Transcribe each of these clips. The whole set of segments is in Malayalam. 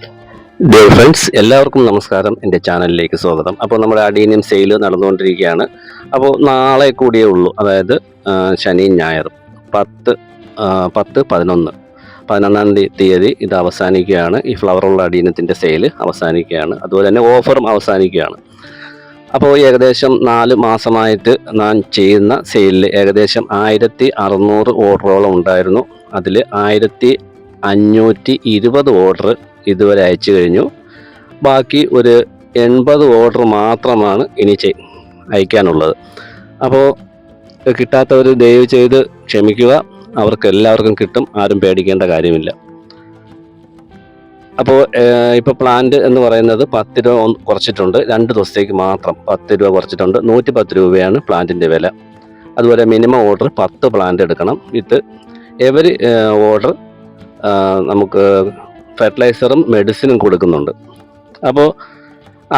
ഡിയർ ഫ്രണ്ട്സ് എല്ലാവർക്കും നമസ്കാരം. എന്റെ ചാനലിലേക്ക് സ്വാഗതം. അപ്പോൾ നമ്മുടെ അഡീനിയം സെയിൽ നടന്നുകൊണ്ടിരിക്കുകയാണ്. അപ്പോൾ നാളെ കൂടിയേ ഉള്ളൂ. അതായത് ശനി ഞായറും പത്ത് പത്ത് പതിനൊന്ന്. പതിനൊന്നാം തീയതി ഇത് അവസാനിക്കുകയാണ്. ഈ ഫ്ലവറുള്ള അടീനത്തിന്റെ സെയിൽ അവസാനിക്കുകയാണ്. അതുപോലെ തന്നെ ഓഫറും അവസാനിക്കുകയാണ്. അപ്പോൾ ഏകദേശം നാല് മാസമായിട്ട് ഞാൻ ചെയ്യുന്ന സെയിലിൽ ഏകദേശം ആയിരത്തി അറുന്നൂറ് ഓർഡറോളം ഉണ്ടായിരുന്നു. അതിൽ ആയിരത്തി അഞ്ഞൂറ്റി ഇരുപത് ഓർഡർ ഇതുവരെ അയച്ചു കഴിഞ്ഞു. ബാക്കി ഒരു എൺപത് ഓർഡർ മാത്രമാണ് ഇനി അയക്കാനുള്ളത്. അപ്പോൾ കിട്ടാത്തവർ ദയവ് ചെയ്ത് ക്ഷമിക്കുക. അവർക്ക് എല്ലാവർക്കും കിട്ടും. ആരും പേടിക്കേണ്ട കാര്യമില്ല. അപ്പോൾ ഇപ്പോൾ പ്ലാന്റ് എന്ന് പറയുന്നത് പത്ത് രൂപ കുറച്ചിട്ടുണ്ട്. രണ്ട് ദിവസത്തേക്ക് മാത്രം പത്ത് രൂപ കുറച്ചിട്ടുണ്ട്. നൂറ്റി പത്ത് രൂപയാണ് പ്ലാന്റിന്റെ വില. അതുപോലെ മിനിമം ഓർഡർ പത്ത് പ്ലാന്റ് എടുക്കണം. വിത്ത് എവരി ഓർഡർ നമുക്ക് ഫെർട്ടിലൈസറും മെഡിസിനും കൊടുക്കുന്നുണ്ട്. അപ്പോൾ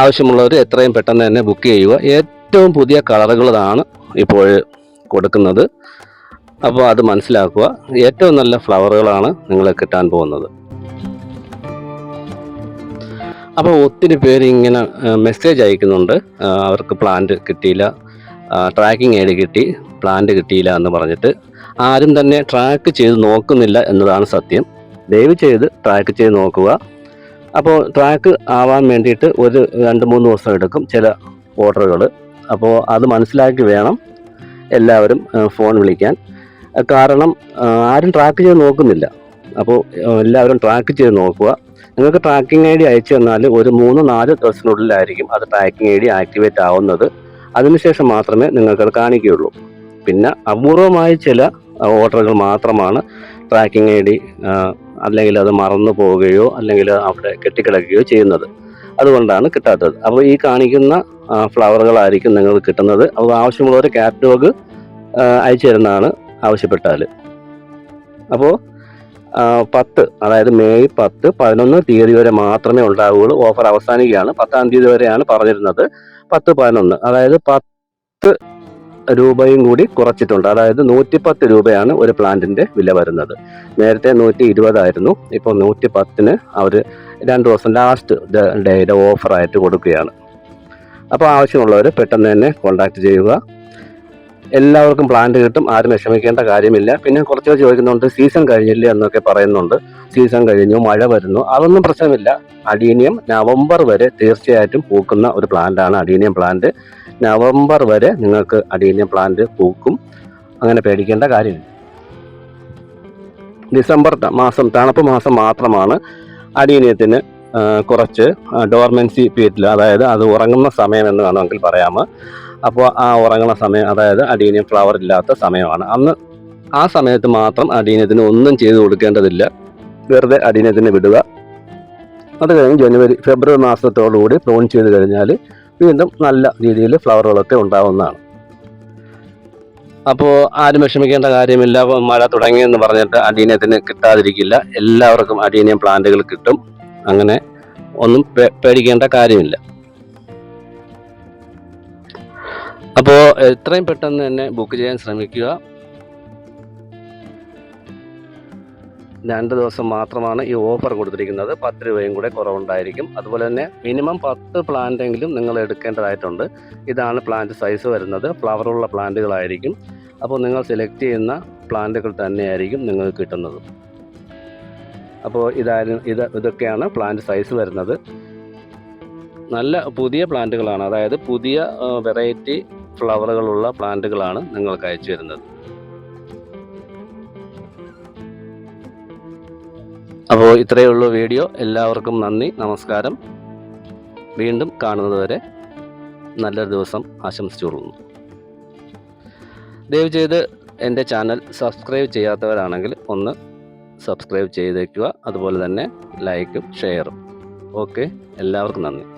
ആവശ്യമുള്ളവർ എത്രയും പെട്ടെന്ന് തന്നെ ബുക്ക് ചെയ്യുക. ഏറ്റവും പുതിയ കളറുകളാണ് ഇപ്പോൾ കൊടുക്കുന്നത്. അപ്പോൾ അത് മനസ്സിലാക്കുക. ഏറ്റവും നല്ല ഫ്ലവറുകളാണ് നിങ്ങൾ കിട്ടാൻ പോകുന്നത്. അപ്പോൾ ഒത്തിരി പേര് ഇങ്ങനെ മെസ്സേജ് അയക്കുന്നുണ്ട്. അവർക്ക് പ്ലാന്റ് കിട്ടിയില്ല. ട്രാക്കിംഗ് ഐ ഡി കിട്ടി പ്ലാന്റ് കിട്ടിയില്ല എന്ന് പറഞ്ഞിട്ട്. ആരും തന്നെ ട്രാക്ക് ചെയ്ത് നോക്കുന്നില്ല എന്നതാണ് സത്യം. ദയവ് ചെയ്ത് ട്രാക്ക് ചെയ്ത് നോക്കുക. അപ്പോൾ ട്രാക്ക് ആവാൻ വേണ്ടിയിട്ട് ഒരു രണ്ട് മൂന്ന് ദിവസം എടുക്കും ചില ഓർഡറുകൾ അപ്പോൾ അത് മനസ്സിലാക്കി വേണം എല്ലാവരും ഫോൺ വിളിക്കാൻ. കാരണം ആരും ട്രാക്ക് ചെയ്ത് നോക്കുന്നില്ല. അപ്പോൾ എല്ലാവരും ട്രാക്ക് ചെയ്ത് നോക്കുക. നിങ്ങൾക്ക് ട്രാക്കിംഗ് ഐ ഡി അയച്ചു തന്നാൽ ഒരു മൂന്ന് നാല് ദിവസത്തിനുള്ളിലായിരിക്കും അത് ട്രാക്കിംഗ് ഐ ഡി ആക്ടിവേറ്റ് ആവുന്നത്. അതിനുശേഷം മാത്രമേ നിങ്ങൾക്കത് കാണിക്കുകയുള്ളൂ. പിന്നെ അപൂർവമായ ചില ഓർഡറുകൾ മാത്രമാണ് ട്രാക്കിംഗ് ഐ ഡി അല്ലെങ്കിൽ അത് മറന്നു പോവുകയോ അല്ലെങ്കിൽ അവിടെ കെട്ടിക്കിടക്കുകയോ ചെയ്യുന്നത്. അതുകൊണ്ടാണ് കിട്ടാത്തത്. അപ്പോൾ ഈ കാണിക്കുന്ന ഫ്ലവറുകളായിരിക്കും നിങ്ങൾ കിട്ടുന്നത്. അപ്പോൾ ആവശ്യമുള്ളവർ കാറ്റലോഗ് അയച്ചു തരുന്നതാണ് ആവശ്യപ്പെട്ടാൽ. അപ്പോൾ പത്ത് അതായത് മെയ് പത്ത് പതിനൊന്ന് തീയതി വരെ മാത്രമേ ഉണ്ടാവുകയുള്ളൂ. ഓഫർ അവസാനിക്കുകയാണ്. പത്താം തീയതി വരെയാണ് പറഞ്ഞിരുന്നത്. പത്ത് പതിനൊന്ന് അതായത് പത്ത് രൂപയും കൂടി കുറച്ചിട്ടുണ്ട്. അതായത് നൂറ്റിപ്പത്ത് രൂപയാണ് ഒരു പ്ലാന്റിന്റെ വില വരുന്നത്. നേരത്തെ നൂറ്റി ഇരുപതായിരുന്നു ഇപ്പോൾ നൂറ്റി പത്തിന് അവർ രണ്ട് ദിവസം ലാസ്റ്റ് ഡേയുടെ ഓഫറായിട്ട് കൊടുക്കുകയാണ്. അപ്പോൾ ആവശ്യമുള്ളവർ പെട്ടെന്ന് തന്നെ കോൺടാക്റ്റ് ചെയ്യുക. എല്ലാവർക്കും പ്ലാന്റ് കിട്ടും. ആരും വിഷമിക്കേണ്ട കാര്യമില്ല. പിന്നെ കുറച്ച് ചോദിക്കുന്നുണ്ട് സീസൺ കഴിഞ്ഞില്ലേ? എന്നൊക്കെ പറയുന്നുണ്ട്. സീസൺ കഴിഞ്ഞു മഴ വരുന്നു. അതൊന്നും പ്രശ്നമില്ല. അഡീനിയം നവംബർ വരെ തീർച്ചയായിട്ടും പൂക്കുന്ന ഒരു പ്ലാന്റാണ് അഡീനിയം പ്ലാന്റ് നവംബർ വരെ നിങ്ങൾക്ക് അഡീനിയം പ്ലാന്റ് പൂക്കും. അങ്ങനെ പേടിക്കേണ്ട കാര്യമില്ല. ഡിസംബർ മാസം തണുപ്പ് മാസം മാത്രമാണ് അഡീനിയത്തിന് കുറച്ച് ഡോർമെൻസി പീരീഡിൽ അതായത് അത് ഉറങ്ങുന്ന സമയം എന്ന് വേണമെങ്കിൽ പറയാമോ അപ്പോൾ ആ ഉറങ്ങുന്ന സമയം അതായത് അഡീനിയം ഫ്ലവർ ഇല്ലാത്ത സമയമാണ്. അന്ന് ആ സമയത്ത് മാത്രം അഡീനത്തിന് ഒന്നും ചെയ്തു കൊടുക്കേണ്ടതില്ല. വെറുതെ അഡീനത്തിന് വിടുക. അത് കഴിഞ്ഞ് ജനുവരി ഫെബ്രുവരി മാസത്തോടുകൂടി പ്രോൺ ചെയ്ത് കഴിഞ്ഞാൽ വീണ്ടും നല്ല രീതിയിൽ ഫ്ലവറുകളൊക്കെ ഉണ്ടാവുന്നതാണ്. അപ്പോൾ ആരും വിഷമിക്കേണ്ട കാര്യമില്ല. മഴ തുടങ്ങിയെന്ന് പറഞ്ഞിട്ട് അഡീനിയത്തിന് കിട്ടാതിരിക്കില്ല. എല്ലാവർക്കും അഡീനിയം പ്ലാന്റുകൾ കിട്ടും. അങ്ങനെ ഒന്നും പേടിക്കേണ്ട കാര്യമില്ല. അപ്പോൾ എത്രയും പെട്ടെന്ന് തന്നെ ബുക്ക് ചെയ്യാൻ ശ്രമിക്കുക. രണ്ട് ദിവസം മാത്രമാണ് ഈ ഓഫർ കൊടുത്തിരിക്കുന്നത്. പത്ത് രൂപയും കൂടെ കുറവുണ്ടായിരിക്കും. അതുപോലെ തന്നെ മിനിമം പത്ത് പ്ലാന്റെങ്കിലും നിങ്ങൾ എടുക്കേണ്ടതായിട്ടുണ്ട്. ഇതാണ് പ്ലാന്റ് സൈസ് വരുന്നത്. ഫ്ലവറുള്ള പ്ലാന്റുകളായിരിക്കും. അപ്പോൾ നിങ്ങൾ സെലക്ട് ചെയ്യുന്ന പ്ലാന്റുകൾ തന്നെയായിരിക്കും നിങ്ങൾക്ക് കിട്ടുന്നത്. അപ്പോൾ ഇതായിരുന്നു ഇത് ഇതൊക്കെയാണ് പ്ലാന്റ് സൈസ് വരുന്നത്. നല്ല പുതിയ പ്ലാന്റുകളാണ്. അതായത് പുതിയ വെറൈറ്റി ഫ്ലവറുകളുള്ള പ്ലാന്റുകളാണ് നിങ്ങൾക്ക് അയച്ചു വരുന്നത് അപ്പോൾ ഇത്രയേ ഉള്ളൂ വീഡിയോ. എല്ലാവർക്കും നന്ദി നമസ്കാരം. വീണ്ടും കാണുന്നത് വരെ നല്ലൊരു ദിവസം ആശംസിച്ചുകൊള്ളുന്നു. ദയവ് ചെയ്ത് എന്റെ ചാനൽ സബ്സ്ക്രൈബ് ചെയ്യാത്തവരാണെങ്കിൽ ഒന്ന് സബ്സ്ക്രൈബ് ചെയ്തേക്കുക. അതുപോലെ തന്നെ ലൈക്കും ഷെയറും. ഓക്കെ എല്ലാവർക്കും നന്ദി.